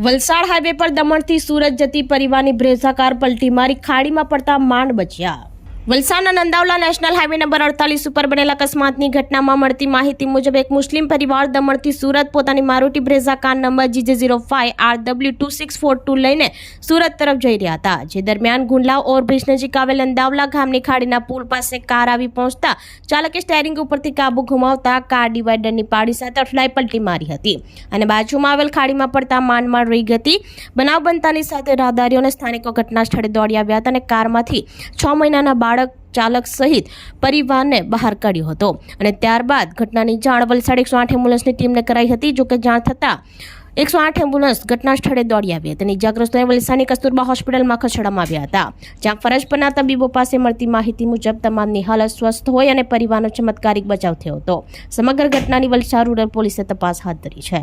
Valsad highway પર દમણથી સુરત જતી પરિવારની બ્રેઝા કાર પલટી મારી ખાડીમાં પડતા માંડ બચ્યા. વલસાડના નંદાવલા નેશનલ હાઈવે નંબર અડતાલીસ ઉપર બનેલા અકસ્માતની ઘટનામાં મળતી માહિતી મુજબ એક મુસ્લિમ પરિવાર દમણથી સુરત પોતાની Maruti Brezza car number GJ zero five R W two six four two લઈને સુરત તરફ જઈ રહ્યા હતા, જે દરમિયાન ગુંડલાવ ઓવરબ્રિજ નજીક આવેલ અંદાવલા ગામની ખાડીના પુલ પાસે કાર આવી પહોંચતા ચાલકે સ્ટેરિંગ ઉપરથી કાબુ ગુમાવતા કાર ડિવાઈડરની પાડી સાથે અઠલાઈ પલટી મારી હતી અને બાજુમાં આવેલ ખાડીમાં પડતા માંડ રહી હતી બનાવ બનતાની સાથે રાહદારીઓને સ્થાનિકો ઘટના સ્થળે દોડી આવ્યા હતા અને કારમાંથી છ મહિનાના બાળક ચાલક સહિત પરિવારને બહાર કાઢ્યો હતો. અને ત્યારબાદ ઘટનાની જાણ વલસાડ એકસો આઠ એમ્બ્યુલન્સની ટીમને કરાઈ હતી, જોકે જાણ થતાં એકસો આઠ એમ્બ્યુલન્સ ઘટના સ્થળે દોડી આવી હતી અને ઇજાગ્રસ્તોને વલસાડની કસ્તુરબા હોસ્પિટલમાં ખસેડવામાં આવ્યા હતા, જ્યાં ફરજ પરના તબીબો પાસે મળતી માહિતી મુજબ તમામની હાલત સ્વસ્થ હોય અને પરિવારનો ચમત્કારિક બચાવ થયો હતો. સમગ્ર ઘટનાની વલસાડ રૂરલ પોલીસે તપાસ હાથ ધરી છે.